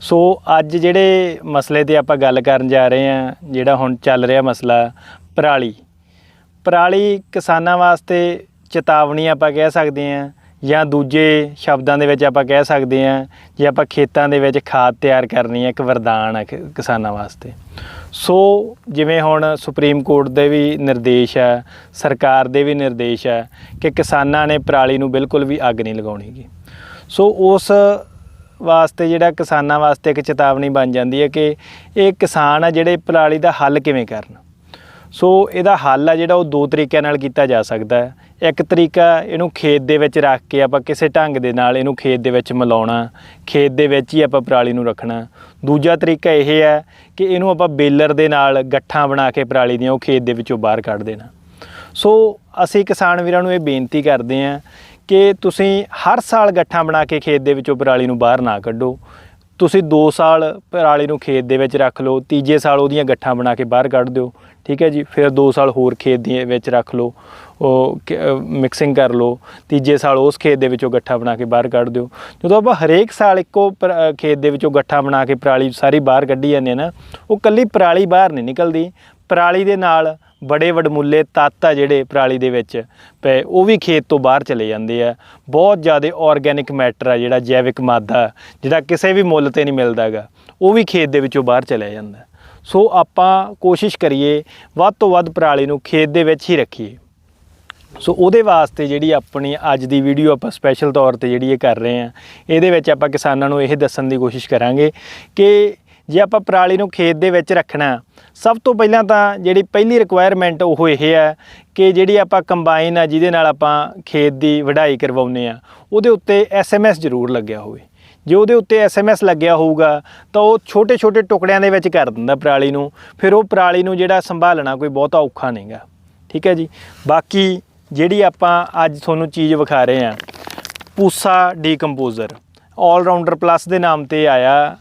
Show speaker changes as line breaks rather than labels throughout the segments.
ਸੋ ਅੱਜ ਜਿਹੜੇ ਮਸਲੇ ਤੇ ਆਪਾਂ ਗੱਲ ਕਰਨ ਜਾ ਰਹੇ ਹਾਂ, ਜਿਹੜਾ ਹੁਣ ਚੱਲ ਰਿਹਾ ਮਸਲਾ, ਪਰਾਲੀ। ਪਰਾਲੀ ਕਿਸਾਨਾਂ ਵਾਸਤੇ ਚੇਤਾਵਨੀ ਆਪਾਂ ਕਹਿ ਸਕਦੇ ਹਾਂ, ਜਾਂ ਦੂਜੇ ਸ਼ਬਦਾਂ ਦੇ ਵਿੱਚ ਆਪਾਂ ਕਹਿ ਸਕਦੇ ਹਾਂ, ਜੇ ਆਪਾਂ ਖੇਤਾਂ ਦੇ ਵਿੱਚ ਖਾਦ ਤਿਆਰ ਕਰਨੀ ਹੈ, ਇੱਕ ਵਰਦਾਨ ਹੈ ਕਿ- ਕਿਸਾਨਾਂ ਵਾਸਤੇ। ਸੋ ਜਿਵੇਂ ਹੁਣ ਸੁਪਰੀਮ ਕੋਰਟ ਦੇ ਵੀ ਨਿਰਦੇਸ਼ ਹੈ, ਸਰਕਾਰ ਦੇ ਵੀ ਨਿਰਦੇਸ਼ ਹੈ ਕਿ ਕਿਸਾਨਾਂ ਨੇ ਪਰਾਲੀ ਨੂੰ ਬਿਲਕੁਲ ਵੀ ਅੱਗ ਨਹੀਂ ਲਗਾਉਣੀਗੀ ਸੋ ਉਸ ਵਾਸਤੇ ਜਿਹੜਾ ਕਿਸਾਨਾਂ ਵਾਸਤੇ ਇੱਕ ਚੇਤਾਵਨੀ ਬਣ ਜਾਂਦੀ ਹੈ ਕਿ ਇਹ ਕਿਸਾਨ ਆ ਜਿਹੜੇ ਪਰਾਲੀ ਦਾ ਹੱਲ ਕਿਵੇਂ ਕਰਨ। ਸੋ ਇਹਦਾ ਹੱਲ ਆ ਜਿਹੜਾ ਉਹ ਦੋ ਤਰੀਕਿਆਂ ਨਾਲ ਕੀਤਾ ਜਾ ਸਕਦਾ ਹੈ। ਇੱਕ ਤਰੀਕਾ ਇਹਨੂੰ ਖੇਤ ਦੇ ਵਿੱਚ ਰੱਖ ਕੇ ਆਪਾਂ ਕਿਸੇ ਢੰਗ ਦੇ ਨਾਲ ਇਹਨੂੰ ਖੇਤ ਦੇ ਵਿੱਚ ਮਿਲਾਉਣਾ, ਖੇਤ ਦੇ ਵਿੱਚ ਹੀ ਆਪਾਂ ਪਰਾਲੀ ਨੂੰ ਰੱਖਣਾ। ਦੂਜਾ ਤਰੀਕਾ ਇਹ ਹੈ ਕਿ ਇਹਨੂੰ ਆਪਾਂ ਬੇਲਰ ਦੇ ਨਾਲ ਗੱਠਾਂ ਬਣਾ ਕੇ ਪਰਾਲੀ ਦੀਆਂ ਉਹ ਖੇਤ ਦੇ ਵਿੱਚੋਂ ਬਾਹਰ ਕੱਢ ਦੇਣਾ। ਸੋ ਅਸੀਂ ਕਿਸਾਨ ਵੀਰਾਂ ਨੂੰ ਇਹ ਬੇਨਤੀ ਕਰਦੇ ਹਾਂ ਕਿ ਤੁਸੀਂ ਹਰ ਸਾਲ ਗੱਠਾਂ ਬਣਾ ਕੇ ਖੇਤ ਦੇ ਵਿੱਚੋਂ ਪਰਾਲੀ ਨੂੰ ਬਾਹਰ ਨਾ ਕੱਢੋ। ਤੁਸੀਂ 2 ਸਾਲ ਪਰਾਲੀ ਨੂੰ ਖੇਤ ਦੇ ਵਿੱਚ ਰੱਖ ਲਓ, ਤੀਜੇ ਸਾਲ ਉਹਦੀਆਂ ਗੱਠਾਂ ਬਣਾ ਕੇ ਬਾਹਰ ਕੱਢ ਦਿਓ, ਠੀਕ ਹੈ ਜੀ? ਫਿਰ 2 ਸਾਲ ਹੋਰ ਖੇਤ ਦੇ ਵਿੱਚ ਰੱਖ ਲਓ, ਉਹ ਮਿਕਸਿੰਗ ਕਰ ਲਓ, ਤੀਜੇ ਸਾਲ ਉਸ ਖੇਤ ਦੇ ਵਿੱਚੋਂ ਗੱਠਾ ਬਣਾ ਕੇ ਬਾਹਰ ਕੱਢ ਦਿਓ। ਜਦੋਂ ਆਪਾਂ ਹਰੇਕ ਸਾਲ ਇੱਕੋ ਪਰ- ਖੇਤ ਦੇ ਵਿੱਚੋਂ ਗੱਠਾ ਬਣਾ ਕੇ ਪਰਾਲੀ ਸਾਰੀ ਬਾਹਰ ਕੱਢੀ ਜਾਂਦੇ ਹਾਂ ਨਾ, ਉਹ ਕੱਲੀ ਪਰਾਲੀ ਬਾਹਰ ਨਹੀਂ ਨਿਕਲਦੀ। ਪਰਾਲੀ ਦੇ ਨਾਲ ਬੜੇ ਵਡਮੁੱਲੇ ਤੱਤ ਆ ਜਿਹੜੇ ਪਰਾਲੀ ਦੇ ਵਿੱਚ ਪਏ, ਉਹ ਵੀ ਖੇਤ ਤੋਂ ਬਾਹਰ ਚਲੇ ਜਾਂਦੇ ਆ। ਬਹੁਤ ਜ਼ਿਆਦਾ ਆਰਗੈਨਿਕ ਮੈਟਰ ਆ ਜਿਹੜਾ ਜੈਵਿਕ ਮਾਦਾ ਜਿਹੜਾ ਕਿਸੇ ਵੀ ਮੁੱਲ ਤੇ ਨਹੀਂ ਮਿਲਦਾਗਾ ਉਹ ਵੀ ਖੇਤ ਦੇ ਵਿੱਚੋਂ ਬਾਹਰ ਚਲਿਆ ਜਾਂਦਾ। ਸੋ ਆਪਾਂ ਕੋਸ਼ਿਸ਼ ਕਰੀਏ ਵੱਧ ਤੋਂ ਵੱਧ ਪਰਾਲੀ ਨੂੰ ਖੇਤ ਦੇ ਵਿੱਚ ਹੀ ਰੱਖੀਏ। ਸੋ ਉਹਦੇ ਵਾਸਤੇ ਜਿਹੜੀ ਆਪਣੀ ਅੱਜ ਦੀ ਵੀਡੀਓ ਆਪਾਂ ਸਪੈਸ਼ਲ ਤੌਰ ਤੇ ਜਿਹੜੀ ਇਹ ਕਰ ਰਹੇ ਆ ਇਹਦੇ ਵਿੱਚ ਆਪਾਂ ਕਿਸਾਨਾਂ ਨੂੰ ਇਹ ਦੱਸਣ ਦੀ ਕੋਸ਼ਿਸ਼ ਕਰਾਂਗੇ ਕਿ ਜੇ ਆਪਾਂ ਪਰਾਲੀ ਨੂੰ ਖੇਤ ਦੇ ਵਿੱਚ ਰੱਖਣਾ ਸਭ ਤੋਂ ਪਹਿਲਾਂ ਤਾਂ ਜਿਹੜੀ ਪਹਿਲੀ ਰਿਕੁਆਇਰਮੈਂਟ ਉਹ ਇਹ ਹੈ ਕਿ ਜਿਹੜੀ ਆਪਾਂ ਕੰਬਾਈਨ ਆ, ਜਿਹਦੇ ਨਾਲ ਆਪਾਂ ਖੇਤ ਦੀ ਵਢਾਈ ਕਰਵਾਉਂਦੇ ਆ ਉਹਦੇ ਉੱਤੇ ਐਸਐਮਐਸ ਜ਼ਰੂਰ ਲੱਗਿਆ ਹੋਵੇ। ਜੇ ਉਹਦੇ ਉੱਤੇ ਐਸਐਮਐਸ ਲੱਗਿਆ ਹੋਊਗਾ, ਤਾਂ ਉਹ ਛੋਟੇ-ਛੋਟੇ ਟੁਕੜਿਆਂ ਦੇ ਵਿੱਚ ਕਰ ਦਿੰਦਾ ਪਰਾਲੀ ਨੂੰ, ਫਿਰ ਉਹ ਪਰਾਲੀ ਨੂੰ ਜਿਹੜਾ ਸੰਭਾਲਣਾ ਕੋਈ ਬਹੁਤਾ ਔਖਾ ਨਹੀਂਗਾ ਠੀਕ ਹੈ ਜੀ? ਬਾਕੀ ਜਿਹੜੀ ਆਪਾਂ ਅੱਜ ਤੁਹਾਨੂੰ ਚੀਜ਼ ਵਿਖਾ ਰਹੇ ਹਾਂ, ਪੂਸਾ ਡੀਕੰਪੋਜ਼ਰ। ਰਾਊਂਡਰ ਪਲੱਸ ਦੇ ਨਾਮ ਤੇ ਆਇਆ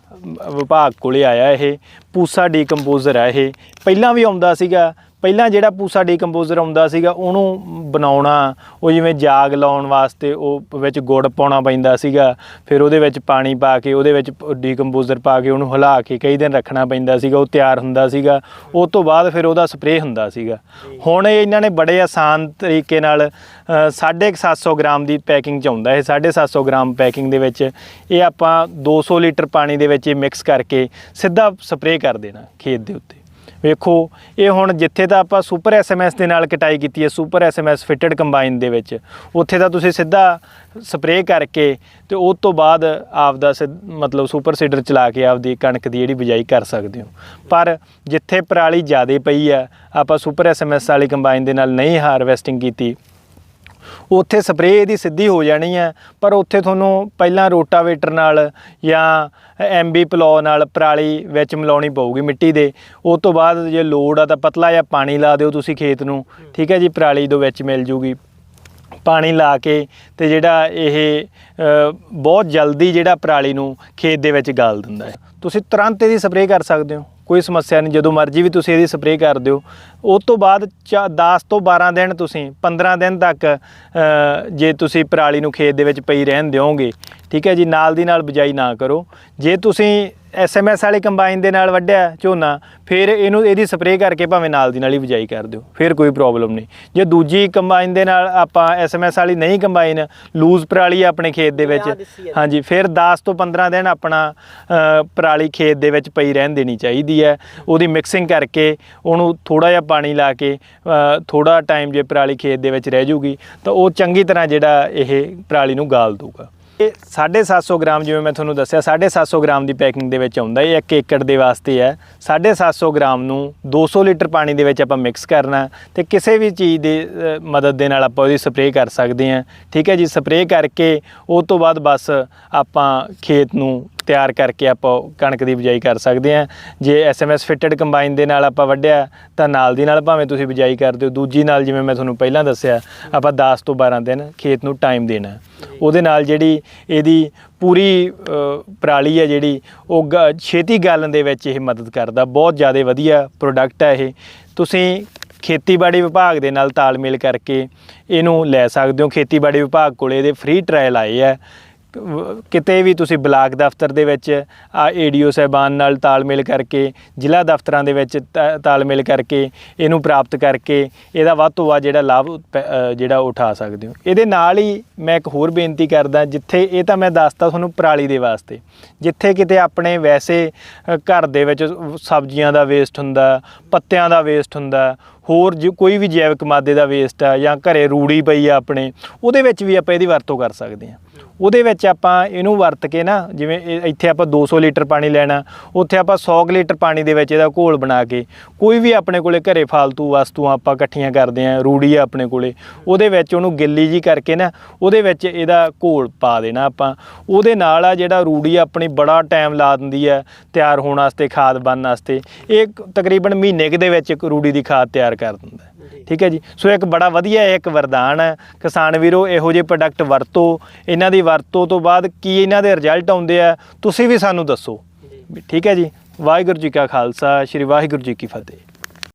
ਵਿਭਾਗ ਕੋਲੇ ਆਇਆ ਇਹ, ਪੂਸਾ ਡੀਕੰਪੋਜ਼ਰ ਆ ਇਹ। ਪਹਿਲਾਂ ਵੀ ਆਉਂਦਾ ਸੀਗਾ ਪਹਿਲਾਂ ਜਿਹੜਾ ਪੂਸਾ ਡੀਕੰਪੋਜ਼ਰ ਆਉਂਦਾ ਸੀਗਾ ਉਹਨੂੰ ਬਣਾਉਣਾ ਉਹ ਜਿਵੇਂ ਜਾਗ ਲਾਉਣ ਵਾਸਤੇ ਉਹ ਵਿੱਚ ਗੁੜ ਪਾਉਣਾ ਪੈਂਦਾ ਸੀਗਾ ਫਿਰ ਉਹਦੇ ਵਿੱਚ ਪਾਣੀ ਪਾ ਕੇ ਉਹਦੇ ਵਿੱਚ ਡੀਕੰਪੋਜ਼ਰ ਪਾ ਕੇ ਉਹਨੂੰ ਹਿਲਾ ਕੇ ਕਈ ਦਿਨ ਰੱਖਣਾ ਪੈਂਦਾ ਸੀਗਾ ਉਹ ਤਿਆਰ ਹੁੰਦਾ ਸੀਗਾ ਉਸ ਤੋਂ ਬਾਅਦ ਫਿਰ ਉਹਦਾ ਸਪਰੇਅ ਹੁੰਦਾ ਸੀਗਾ। ਹੁਣ ਇਹਨਾਂ ਨੇ ਬੜੇ ਆਸਾਨ ਤਰੀਕੇ ਨਾਲ ਅ, ਸਾਢੇ ਕੁ 700 ਗ੍ਰਾਮ ਦੀ ਪੈਕਿੰਗ ਚ ਆਉਂਦਾ ਇਹ 750 ਗ੍ਰਾਮ ਪੈਕਿੰਗ ਦੇ ਵਿੱਚ। ਇਹ ਆਪਾਂ 200 ਲੀਟਰ ਪਾਣੀ ਦੇ ਵਿੱਚ ਇਹ ਮਿਕਸ ਕਰਕੇ ਸਿੱਧਾ ਸਪਰੇਅ ਕਰ ਦੇਣਾ ਖੇਤ ਦੇ ਉੱਤੇ। ਵੇਖੋ, ਇਹ ਹੁਣ ਜਿੱਥੇ ਤਾਂ ਆਪਾਂ ਸੁਪਰ ਐਸਐਮਐਸ ਦੇ ਨਾਲ ਕਟਾਈ ਕੀਤੀ ਹੈ ਸੁਪਰ ਐਸਐਮਐਸ ਫਿਟਡ ਕੰਬਾਈਨ ਦੇ ਵਿੱਚ, ਉੱਥੇ ਤਾਂ ਤੁਸੀਂ ਸਿੱਧਾ ਸਪਰੇਅ ਕਰਕੇ ਤੇ ਉਸ ਤੋਂ ਬਾਅਦ ਆਪ ਦਾ ਮਤਲਬ ਸੁਪਰ ਸੀਡਰ ਚਲਾ ਕੇ ਆਪਦੀ ਕਣਕ ਦੀ ਜਿਹੜੀ ਬਿਜਾਈ ਕਰ ਸਕਦੇ ਹੋ। ਪਰ ਜਿੱਥੇ ਪਰਾਲੀ ਜ਼ਿਆਦੇ ਪਈ ਆ ਆਪਾਂ ਸੁਪਰ ਐਸਐਮਐਸ ਵਾਲੀ ਕੰਬਾਈਨ ਦੇ ਨਾਲ ਨਹੀਂ ਹਾਰਵੈਸਟਿੰਗ ਕੀਤੀ ਉੱਥੇ ਸਪਰੇਅ ਇਹਦੀ ਸਿੱਧੀ ਹੋ ਜਾਣੀ ਹੈ। ਪਰ ਉੱਥੇ ਤੁਹਾਨੂੰ ਪਹਿਲਾਂ ਰੋਟਾਵੇਟਰ ਨਾਲ ਜਾਂ ਐਮਬੀ ਪਲੋ ਨਾਲ ਪਰਾਲੀ ਵਿੱਚ ਮਿਲਾਉਣੀ ਪਊਗੀ ਮਿੱਟੀ ਦੇ। ਉਸ ਤੋਂ ਬਾਅਦ ਜੇ ਲੋੜ ਆ ਤਾਂ ਪਤਲਾ ਜਾਂ ਪਾਣੀ ਲਾ ਦਿਓ ਤੁਸੀਂ ਖੇਤ ਨੂੰ। ਠੀਕ ਹੈ ਜੀ, ਪਰਾਲੀ ਦੋ ਵਿੱਚ ਮਿਲ ਜੂਗੀ। ਪਾਣੀ ਲਾ ਕੇ ਤੇ ਜਿਹੜਾ ਇਹ ਬਹੁਤ ਜਲਦੀ ਜਿਹੜਾ ਪਰਾਲੀ ਨੂੰ ਖੇਤ ਦੇ ਵਿੱਚ ਗਾਲ ਦਿੰਦਾ ਹੈ। ਤੁਸੀਂ ਤੁਰੰਤ ਇਹਦੀ ਸਪਰੇਅ ਕਰ ਸਕਦੇ ਹੋ। ਕੋਈ ਸਮੱਸਿਆ ਨਹੀਂ, ਜਦੋਂ ਮਰਜ਼ੀ ਵੀ ਤੁਸੀਂ ਇਹਦੀ ਸਪਰੇਅ ਕਰ ਦਿਓ। ਉਸ ਤੋਂ ਬਾਅਦ 10 ਤੋਂ 12 ਦਿਨ ਤੁਸੀਂ 15 ਦਿਨ ਤੱਕ ਜੇ ਤੁਸੀਂ ਪਰਾਲੀ ਨੂੰ ਖੇਤ ਦੇ ਵਿੱਚ ਪਈ ਰਹਿਣ ਦਿਓਗੇ। ਠੀਕ ਹੈ ਜੀ, ਨਾਲ ਦੀ ਨਾਲ ਬਿਜਾਈ ਨਾ ਕਰੋ। ਜੇ ਤੁਸੀਂ ਐਸਐਮਐਸ ਵਾਲੀ ਕੰਬਾਈਨ ਦੇ ਨਾਲ ਵੱਢਿਆ ਝੋਨਾ ਫਿਰ ਇਹਨੂੰ ਇਹਦੀ ਸਪਰੇਅ ਕਰਕੇ ਭਾਵੇਂ ਨਾਲ ਦੀ ਨਾਲ ਹੀ ਬਿਜਾਈ ਕਰ ਦਿਓ ਫਿਰ ਕੋਈ ਪ੍ਰੋਬਲਮ ਨਹੀਂ। ਜੇ ਦੂਜੀ ਕੰਬਾਈਨ ਦੇ ਨਾਲ ਆਪਾਂ ਐਸਐਮਐਸ ਵਾਲੀ ਨਹੀਂ ਕੰਬਾਈਨ ਲੂਜ਼ ਪਰਾਲੀ ਆਪਣੇ ਖੇਤ ਦੇ ਵਿੱਚ ਹਾਂਜੀ ਫਿਰ 10 ਤੋਂ 15 ਦਿਨ ਆਪਣਾ ਪਰਾਲੀ ਖੇਤ ਦੇ ਵਿੱਚ ਪਈ ਰਹਿਣ ਦੇਣੀ ਚਾਹੀਦੀ ਹੈ। ਉਹਦੀ ਮਿਕਸਿੰਗ ਕਰਕੇ ਉਹਨੂੰ ਥੋੜਾ ਜਿਹਾ ਪਾਣੀ ਲਾ ਕੇ ਥੋੜਾ ਟਾਈਮ ਜੇ ਪਰਾਲੀ ਖੇਤ ਦੇ ਵਿੱਚ ਰਹਿ ਜੂਗੀ ਤਾਂ ਉਹ ਚੰਗੀ ਤਰ੍ਹਾਂ ਜਿਹੜਾ ਇਹ ਪਰਾਲੀ ਨੂੰ ਗਾਲ ਦੂਗਾ ਇਹ 750 ਗ੍ਰਾਮ ਜਿਵੇਂ ਮੈਂ ਤੁਹਾਨੂੰ ਦੱਸਿਆ 750 ਗ੍ਰਾਮ ਦੀ ਪੈਕਿੰਗ ਦੇ ਵਿੱਚ ਆਉਂਦਾ ਇਹ 1 ਏਕੜ ਦੇ ਵਾਸਤੇ ਹੈ। 750 ਗ੍ਰਾਮ ਨੂੰ 200 ਲੀਟਰ ਪਾਣੀ ਦੇ ਵਿੱਚ ਆਪਾਂ ਮਿਕਸ ਕਰਨਾ ਤੇ ਕਿਸੇ ਵੀ ਚੀਜ਼ ਦੇ ਮਦਦ ਦੇ ਨਾਲ ਆਪਾਂ ਉਹਦੀ ਸਪਰੇਅ ਕਰ ਸਕਦੇ ਹਾਂ। ਠੀਕ ਹੈ ਜੀ, ਸਪਰੇਅ ਕਰਕੇ ਉਸ ਤੋਂ ਬਾਅਦ ਬਸ ਆਪਾਂ ਖੇਤ ਨੂੰ ਤਿਆਰ ਕਰਕੇ ਆਪਾਂ ਕਣਕ ਦੀ ਬਿਜਾਈ ਕਰ ਸਕਦੇ ਹਾਂ। ਜੇ ਐਸਐਮਐਸ ਫਿਟਡ ਕੰਬਾਈਨ ਦੇ ਨਾਲ ਆਪਾਂ ਵੱਢਿਆ, ਤਾਂ ਨਾਲ ਦੀ ਨਾਲ ਭਾਵੇਂ ਤੁਸੀਂ ਬਿਜਾਈ ਕਰ ਦਿਓ। ਦੂਜੀ ਨਾਲ ਜਿਵੇਂ ਮੈਂ ਤੁਹਾਨੂੰ ਪਹਿਲਾਂ ਦੱਸਿਆ, ਆਪਾਂ 10 ਤੋਂ 12 ਦਿਨ ਖੇਤ ਨੂੰ ਟਾਈਮ ਦੇਣਾ ਉਹਦੇ ਨਾਲ ਜਿਹੜੀ ਇਹਦੀ ਪੂਰੀ ਪਰਾਲੀ ਹੈ ਜਿਹੜੀ, ਉਹ ਗ- ਛੇਤੀ ਗਾਲਣ ਦੇ ਵਿੱਚ ਇਹ ਮਦਦ ਕਰਦਾ। ਬਹੁਤ ਜ਼ਿਆਦਾ ਵਧੀਆ ਪ੍ਰੋਡਕਟ ਹੈ ਇਹ। ਤੁਸੀਂ ਖੇਤੀਬਾੜੀ ਵਿਭਾਗ ਦੇ ਨਾਲ ਤਾਲਮੇਲ ਕਰਕੇ ਇਹਨੂੰ ਲੈ ਸਕਦੇ ਹੋ। ਖੇਤੀਬਾੜੀ ਵਿਭਾਗ ਕੋਲੇ ਇਹਦੇ ਫ੍ਰੀ ਟ੍ਰਾਇਲ ਆਏ ਆ ਕਿਤੇ ਵੀ ਤੁਸੀਂ ਬਲਾਕ ਦਫ਼ਤਰ ਦੇ ਵਿੱਚ, ਆ ਏਡੀਓ ਸਾਹਿਬਾਨ ਨਾਲ ਤਾਲਮੇਲ ਕਰਕੇ, ਜ਼ਿਲ੍ਹਾ ਦਫ਼ਤਰਾਂ ਦੇ ਵਿੱਚ ਤਾ- ਤਾਲਮੇਲ ਕਰਕੇ, ਇਹਨੂੰ ਪ੍ਰਾਪਤ ਕਰਕੇ, ਇਹਦਾ ਵੱਧ ਤੋਂ ਵੱਧ ਜਿਹੜਾ ਲਾਭ ਪ- ਜਿਹੜਾ ਉਹ ਉਠਾ ਸਕਦੇ ਹੋ। ਇਹਦੇ ਨਾਲ ਹੀ ਮੈਂ ਇੱਕ ਹੋਰ ਬੇਨਤੀ ਕਰਦਾ, ਜਿੱਥੇ ਇਹ ਤਾਂ ਮੈਂ ਦੱਸਤਾ ਤੁਹਾਨੂੰ ਪਰਾਲੀ ਦੇ ਵਾਸਤੇ। ਜਿੱਥੇ ਕਿਤੇ ਆਪਣੇ ਵੈਸੇ ਘਰ ਦੇ ਵਿੱਚ ਸਬਜ਼ੀਆਂ ਦਾ ਵੇਸਟ ਹੁੰਦਾ, ਪੱਤਿਆਂ ਦਾ ਵੇਸਟ ਹੁੰਦਾ ਹੋਰ ਜੋ ਕੋਈ ਵੀ ਜੈਵਿਕ ਮਾਦੇ ਦਾ ਵੇਸਟ ਆ ਜਾਂ ਘਰੇ ਰੂੜੀ ਪਈ ਆ ਆਪਣੇ, ਉਹਦੇ ਵਿੱਚ ਵੀ ਆਪਾਂ ਇਹਦੀ ਵਰਤੋਂ ਕਰ ਸਕਦੇ ਹਾਂ। ਉਹਦੇ ਵਿੱਚ ਆਪਾਂ ਇਹਨੂੰ ਵਰਤ ਕੇ ਨਾ, ਜਿਵੇਂ ਇੱਥੇ ਆਪਾਂ 200 ਲੀਟਰ ਪਾਣੀ ਲੈਣਾ, ਉੱਥੇ ਆਪਾਂ 100 ਕੁ ਲੀਟਰ ਪਾਣੀ ਦੇ ਵਿੱਚ ਇਹਦਾ ਘੋਲ ਬਣਾ ਕੇ, ਕੋਈ ਵੀ ਆਪਣੇ ਕੋਲੇ ਘਰੇ ਫਾਲਤੂ ਵਸਤੂਆਂ ਆਪਾਂ ਇਕੱਠੀਆਂ ਕਰਦੇ ਆਂ ਰੂੜੀ ਆ ਆਪਣੇ ਕੋਲੇ, ਉਹਦੇ ਵਿੱਚ ਉਹਨੂੰ ਗਿੱਲੀ ਜੀ ਕਰਕੇ ਨਾ, ਉਹਦੇ ਵਿੱਚ ਇਹਦਾ ਘੋਲ ਪਾ ਦੇਣਾ ਆਪਾਂ। ਉਹਦੇ ਨਾਲ ਆ ਜਿਹੜਾ ਰੂੜੀ ਆਪਣੀ ਬੜਾ ਟਾਈਮ ਲਾ ਦਿੰਦੀ ਹੈ ਤਿਆਰ ਹੋਣ ਵਾਸਤੇ, ਖਾਦ ਬਣਨ ਵਾਸਤੇ, ਇਹ ਤਕਰੀਬਨ ਮਹੀਨੇ ਕੁ ਦੇ ਵਿੱਚ ਇੱਕ ਰੂੜੀ ਦੀ ਖਾਦ ਤਿਆਰ ਕਰ ਦਿੰਦਾ। ਠੀਕ ਹੈ ਜੀ? ਸੋ ਇੱਕ ਬੜਾ ਵਧੀਆ ਇੱਕ ਵਰਦਾਨ ਹੈ। ਕਿਸਾਨ ਵੀਰੋ ਇਹੋ ਜਿਹੇ ਪ੍ਰੋਡਕਟ ਵਰਤੋ ਇਹਨਾਂ ਦੀ ਵਰਤੋਂ ਤੋਂ ਬਾਅਦ ਕੀ ਇਹਨਾਂ ਦੇ ਰਿਜ਼ਲਟ ਆਉਂਦੇ ਆ ਤੁਸੀਂ ਵੀ ਸਾਨੂੰ ਦੱਸੋ। ਠੀਕ ਹੈ ਜੀ? ਵਾਹਿਗੁਰੂ ਜੀ ਕਾ ਖਾਲਸਾ ਸ੍ਰੀ ਵਾਹਿਗੁਰੂ ਜੀ ਕੀ ਫਤਿਹ।